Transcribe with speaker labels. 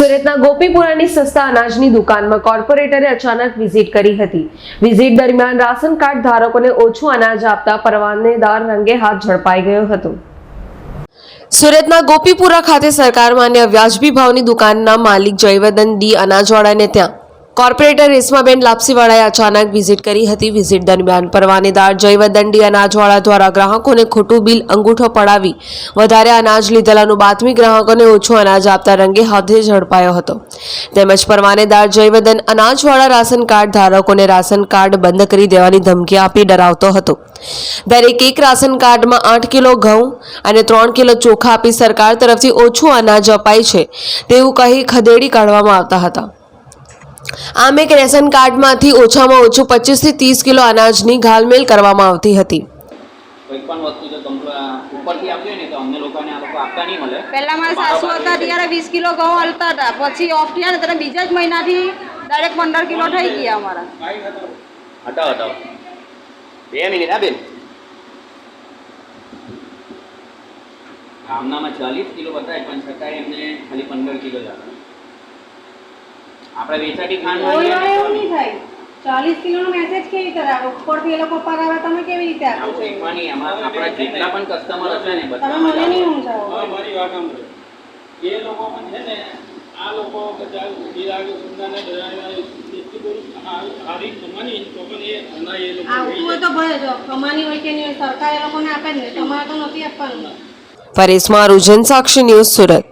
Speaker 1: સુરતના ગોપીપુરાની સસ્તા અનાજની દુકાનમાં કોર્પોરેટરે અચાનક વિઝિટ કરી હતી. વિઝિટ દરમિયાન રાશન કાર્ડ ધારકોને ઓછું અનાજ આપતા પરવાનેદાર રંગે હાથ ઝડપાઈ ગયો હતો. સુરતના ગોપીપુરા ખાતે સરકાર માન્ય વ્યાજબી ભાવની દુકાનના માલિક જયવર્ધન ડી અનાજવાળાને ત્યાં કોર્પોરેટર રેશમાબેન લાપસીવાળાએ અચાનક વિઝિટ કરી હતી. વિઝિટ દરમિયાન પરવાનેદાર જયવર્ધન ડી અનાજવાળા દ્વારા ગ્રાહકોને ખોટું બિલ અંગૂઠો પડાવી વધારે અનાજ લીધેલાનું બાતમી ગ્રાહકોને ઓછું અનાજ આપતા રંગે હાથે ઝડપાયો હતો. તેમજ પરવાનેદાર જયવદન અનાજવાળા રાશન કાર્ડ ધારકોને રાશન કાર્ડ બંધ કરી દેવાની ધમકી આપી ડરાવતો હતો. દરેક એક રાશન કાર્ડમાં આઠ કિલો ઘઉં અને ત્રણ કિલો ચોખા આપી સરકાર તરફથી ઓછું અનાજ અપાય છે તેવું કહી ખદેડી કાઢવામાં આવતા હતા. આમ એક રેશન કાર્ડમાંથી ઓછામાં ઓછું પચીસથી ત્રીસ કિલો અનાજની ઘાલમેલ કરવામાં આવતી હતી.
Speaker 2: કોઈ પણ વસ્તુ જો ઉપરથી આપી ને તો અમને લોકોને આ લોકો આપતા નહીં મળે.
Speaker 3: પહેલા મારા સાસુ હતા ત્યારે વીસ કિલો ઘઉં હલતા હતા. પછી ઓફ થયા ને ત્યારે બીજા જ મહિનાથી ડાયરેક્ટ પંદર કિલો થઈ ગયા અમારા.
Speaker 2: હટાવો હટાવો. બે મિનિટ હા બેન. ગામનામાં ચાલીસ કિલો બતાય પણ છતાંય એમને ખાલી પંદર કિલો જ આપે. આપણે વેચાતી ખાંડ
Speaker 3: હોય એવું
Speaker 2: ને
Speaker 3: નહીં થાય. ચાલીસ કિલોનો મેસેજ કેવી રીતે આવે ઉપરથી એ લોકો પર આવે તમે કેવી રીતે આપો છો
Speaker 2: આપણા જેટલા પણ કસ્ટમર હશે ને
Speaker 3: તમે મને નહીં સમજાવો.
Speaker 4: હા, મારી વાત સાંભળો. એ લોકો પણ છે ને આ લોકો બધા ગિરાક સુંદરને બધી આ- સારી તો પણ એ અના એ લોકો
Speaker 3: આવતું હોય તો ભલે જો કમાની હોય કે નહીં હોય સરકાર એ લોકોને આપે ને તમારે તો નથી આપવાનું.
Speaker 1: પરેશ મારુજન સાક્ષી ન્યૂઝ સુરત.